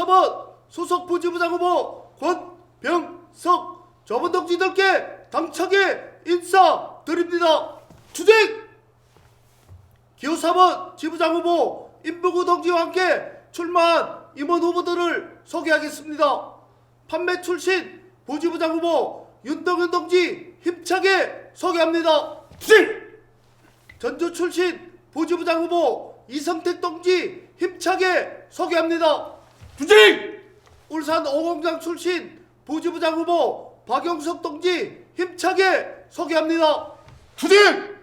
4번 소속 부지부장 후보 권병석 저번 동지들께 당차게 인사드립니다. 투쟁! 기호 4번 지부장 후보 임부구 동지와 함께 출마한 임원 후보들을 소개하겠습니다. 판매 출신 부지부장 후보 윤동현 동지 힘차게 소개합니다. 투쟁! 전주 출신 부지부장 후보 이성택 동지 힘차게 소개합니다. 투쟁! 울산 오공장 출신 부지부장 후보 박영석 동지 힘차게 소개합니다. 투쟁!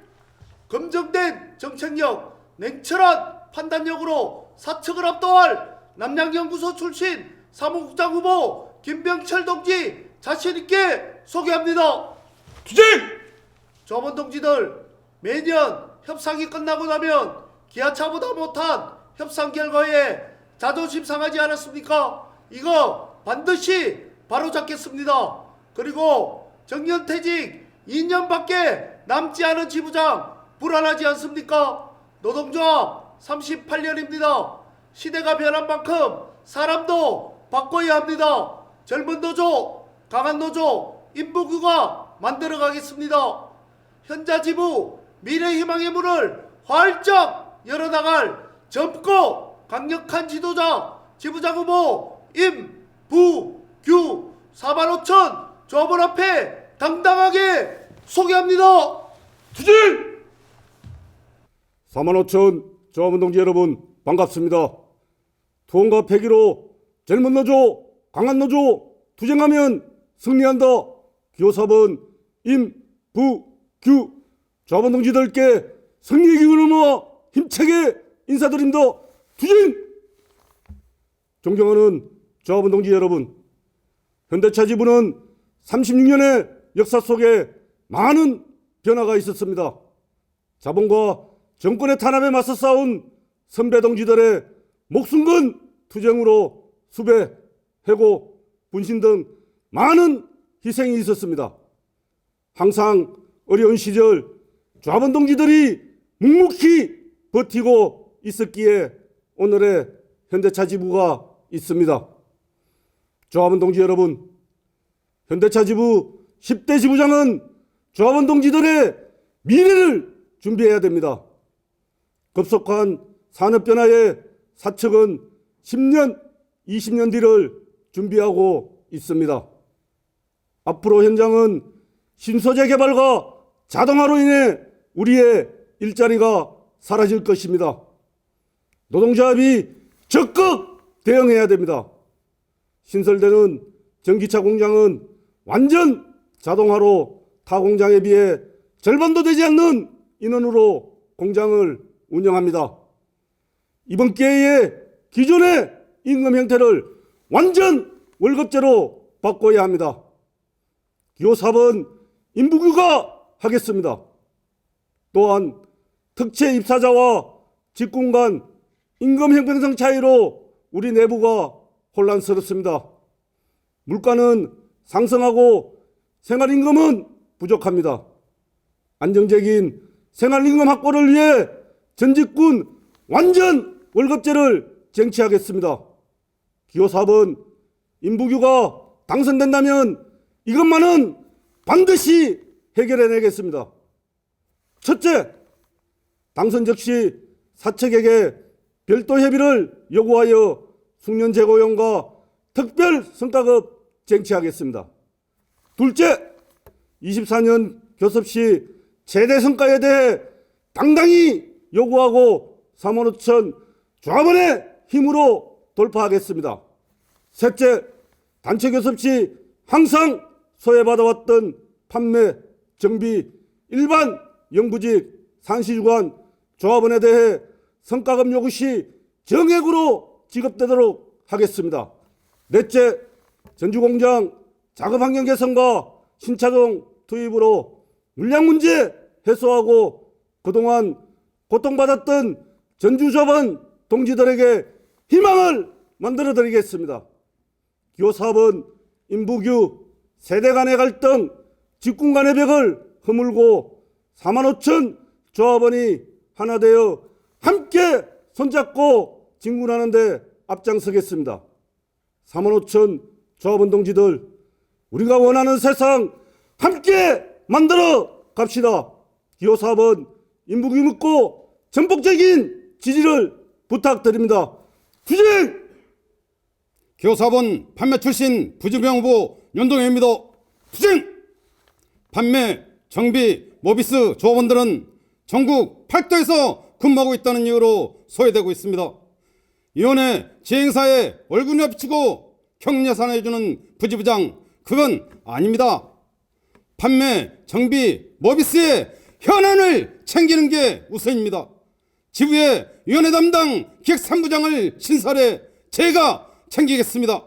검증된 정책력, 냉철한 판단력으로 사측을 압도할 남양연구소 출신 사무국장 후보 김병철 동지 자신 있게 소개합니다. 투쟁! 조합원 동지들 매년 협상이 끝나고 나면 기아차보다 못한 협상 결과에 자존심 상하지 않았습니까? 이거 반드시 바로잡겠습니다. 그리고 정년퇴직 2년밖에 남지 않은 지부장 불안하지 않습니까? 노동조합 38년입니다. 시대가 변한 만큼 사람도 바꿔야 합니다. 젊은 노조, 강한 노조, 인부구가 만들어 가겠습니다. 현자 지부 미래 희망의 문을 활짝 열어나갈 젊고 강력한 지도자 지부장 후보 임부규 4만 5천 조합원 앞에 당당하게 소개합니다. 투쟁! 4만 5천 조합원 동지 여러분 반갑습니다. 투혼과 폐기로 젊은 노조, 강한 노조 투쟁하면 승리한다. 기호 4번 임부규 조합원 동지들께 승리의 기운을 모아 힘차게 인사드립니다. 투쟁! 존경하는 조합원 동지 여러분, 현대차 지부는 36년의 역사 속에 많은 변화가 있었습니다. 자본과 정권의 탄압에 맞서 싸운 선배 동지들의 목숨 건 투쟁으로 수배, 해고, 분신 등 많은 희생이 있었습니다. 항상 어려운 시절 좌번 동지들이 묵묵히 버티고 있었기에 오늘의 현대차 지부가 있습니다. 조합원 동지 여러분, 현대차 지부 10대 지부장은 조합원 동지들의 미래를 준비해야 됩니다. 급속한 산업 변화에 사측은 10년, 20년 뒤를 준비하고 있습니다. 앞으로 현장은 신소재 개발과 자동화로 인해 우리의 일자리가 사라질 것입니다. 노동조합이 적극 대응해야 됩니다. 신설되는 전기차 공장은 완전 자동화로 타 공장에 비해 절반도 되지 않는 인원으로 공장을 운영합니다. 이번 기회에 기존의 임금 형태를 완전 월급제로 바꿔야 합니다. 기호 4번 인부규가 하겠습니다. 또한 특채 입사자와 직군 간 임금 형평성 차이로 우리 내부가 혼란스럽습니다. 물가는 상승하고 생활임금은 부족합니다. 안정적인 생활임금 확보를 위해 전직군 완전 월급제를 쟁취하겠습니다. 기호 4번 인부규가 당선된다면 이것만은 반드시 해결해내겠습니다. 첫째, 당선 즉시 사측에게 별도 협의를 요구하여 숙련 재고용과 특별 성과급 쟁취하겠습니다. 둘째, 24년 교섭시 최대 성과에 대해 당당히 요구하고 3만 5천 조합원의 힘으로 돌파하겠습니다. 셋째, 단체 교섭시 항상 소외받아왔던 판매, 정비, 일반 영부직, 산시주관, 조합원에 대해 성과급 요구 시 정액으로 지급되도록 하겠습니다. 넷째, 전주공장 작업 환경 개선과 신차종 투입으로 물량 문제 해소하고 그동안 고통받았던 전주조합원 동지들에게 희망을 만들어 드리겠습니다. 기호 4번 인부규 세대 간의 갈등 직군 간의 벽을 허물고 4만 5천 조합원이 하나 되어 함께 손잡고 진군하는데 앞장서겠습니다. 3만 5천 조합원 동지들 우리가 원하는 세상 함께 만들어 갑시다. 기호 4번 인북이 묻고 전폭적인 지지를 부탁드립니다. 투쟁! 교사본 판매 출신 부주병 후보 윤동현입니다. 투쟁! 판매, 정비, 모비스 조합원들은 전국 8도에서 근무하고 있다는 이유로 소외되고 있습니다. 이혼의 지행사에 월급을 비치고 경례산 해주는 부지부장 그건 아닙니다. 판매, 정비, 모비스의 현안을 챙기는 게 우선입니다. 지부의 위원회 담당 기획 3부장을 신설해 제가 챙기겠습니다.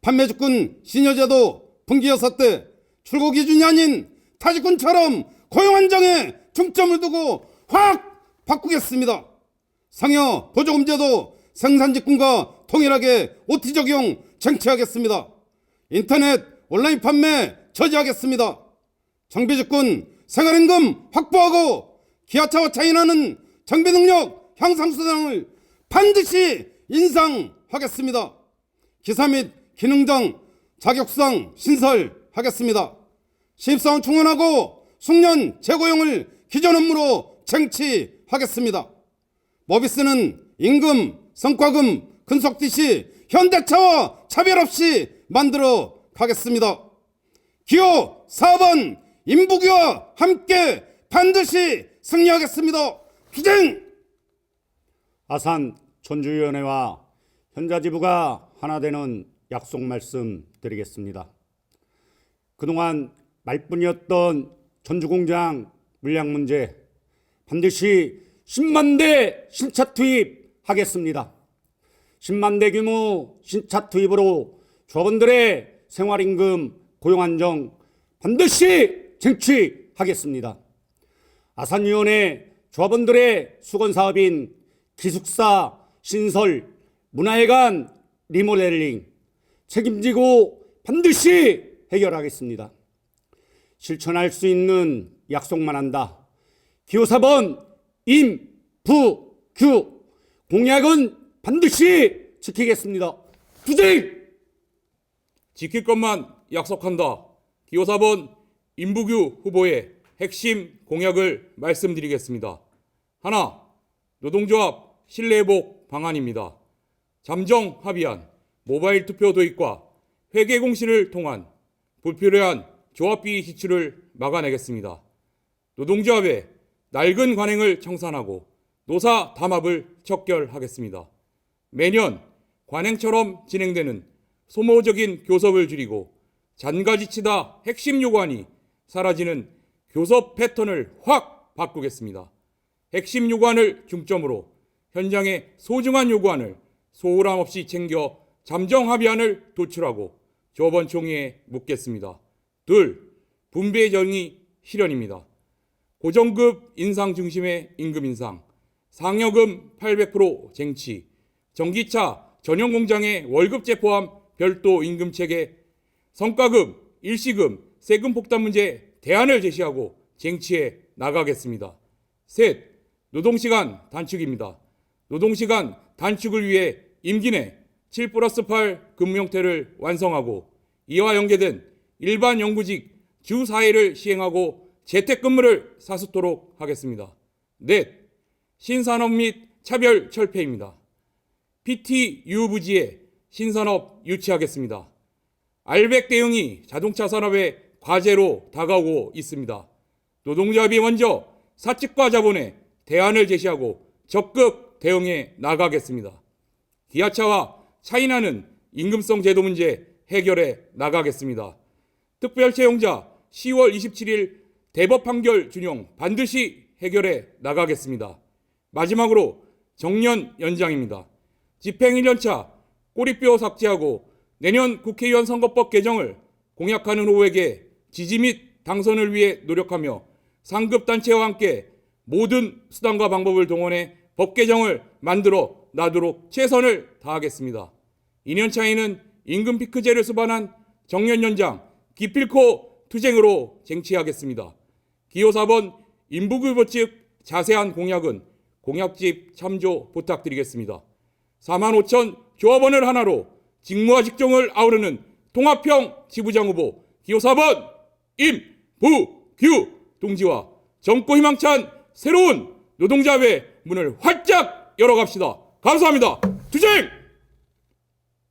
판매 주권 신여제도 분기여사 때 출고 기준이 아닌 타직군처럼 고용 안정에 중점을 두고 확 바꾸겠습니다. 상여 보조금제도 생산직군과 동일하게 OT 적용 쟁취하겠습니다. 인터넷 온라인 판매 저지하겠습니다. 정비직군 생활임금 확보하고 기아차와 차이나는 정비 능력 향상 수당을 반드시 인상하겠습니다. 기사 및 기능장 자격수당 신설하겠습니다. 신입사원 충원하고 숙련 재고용을 기존 업무로 쟁취 하겠습니다. 모비스는 임금, 성과금, 근속지 시 현대차와 차별 없이 만들어 가겠습니다. 기호 4번 인부기와 함께 반드시 승리하겠습니다. 투쟁! 아산 전주위원회와 현자지부가 하나 되는 약속 말씀 드리겠습니다. 그동안 말뿐이었던 전주공장 물량 문제 반드시 10만 대 신차 투입하겠습니다. 10만 대 규모 신차 투입으로 조합원들의 생활임금 고용안정 반드시 쟁취하겠습니다. 아산위원회 조합원들의 수건사업인 기숙사 신설 문화회관 리모델링 책임지고 반드시 해결하겠습니다. 실천할 수 있는 약속만 한다. 기호 4번 임부규 공약은 반드시 지키겠습니다. 투쟁! 지킬 것만 약속한다. 기호 4번 임부규 후보의 핵심 공약을 말씀드리겠습니다. 하나, 노동조합 신뢰회복 방안입니다. 잠정 합의안, 모바일 투표 도입과 회계 공시를 통한 불필요한 조합비 지출을 막아내겠습니다. 노동조합의 낡은 관행을 청산하고 노사 담합을 척결하겠습니다. 매년 관행처럼 진행되는 소모적인 교섭을 줄이고 잔가지치다 핵심 요구안이 사라지는 교섭 패턴을 확 바꾸겠습니다. 핵심 요구안을 중점으로 현장의 소중한 요구안을 소홀함 없이 챙겨 잠정 합의안을 도출하고 조번 총회에 묻겠습니다. 둘, 분배 정의 실현입니다. 고정급 인상 중심의 임금 인상, 상여금 800% 쟁취, 전기차 전용 공장의 월급제 포함 별도 임금 체계, 성과금, 일시금, 세금 폭탄 문제 대안을 제시하고 쟁취해 나가겠습니다. 셋, 노동시간 단축입니다. 노동시간 단축을 위해 임기 내 7 플러스 8 근무 형태를 완성하고 이와 연계된 일반 영구직 주 4일을 시행하고 재택근무를 사수토록 하겠습니다. 넷, 신산업 및 차별 철폐입니다. PT 유부지에 신산업 유치하겠습니다. 알백 대응이 자동차 산업의 과제로 다가오고 있습니다. 노동조합이 먼저 사측과 자본에 대안을 제시하고 적극 대응해 나가겠습니다. 기아차와 차이나는 임금성 제도 문제 해결해 나가겠습니다. 특별채용자 10월 27일 대법 판결 준용 반드시 해결해 나가겠습니다. 마지막으로 정년 연장입니다. 집행 1년차 꼬리뼈 삭제하고 내년 국회의원 선거법 개정을 공약하는 후보에게 지지 및 당선을 위해 노력하며 상급단체와 함께 모든 수단과 방법을 동원해 법 개정을 만들어 나도록 최선을 다하겠습니다. 2년 차에는 임금 피크제를 수반한 정년 연장 기필코 투쟁으로 쟁취하겠습니다. 기호 4번 인부규보 측 자세한 공약은 공약집 참조 부탁드리겠습니다. 4만 5천 조합원을 하나로 직무와 직종을 아우르는 통합형 지부장 후보 기호 4번 임부규 동지와 젊고 희망찬 새로운 노동자의 문을 활짝 열어갑시다. 감사합니다. 투쟁!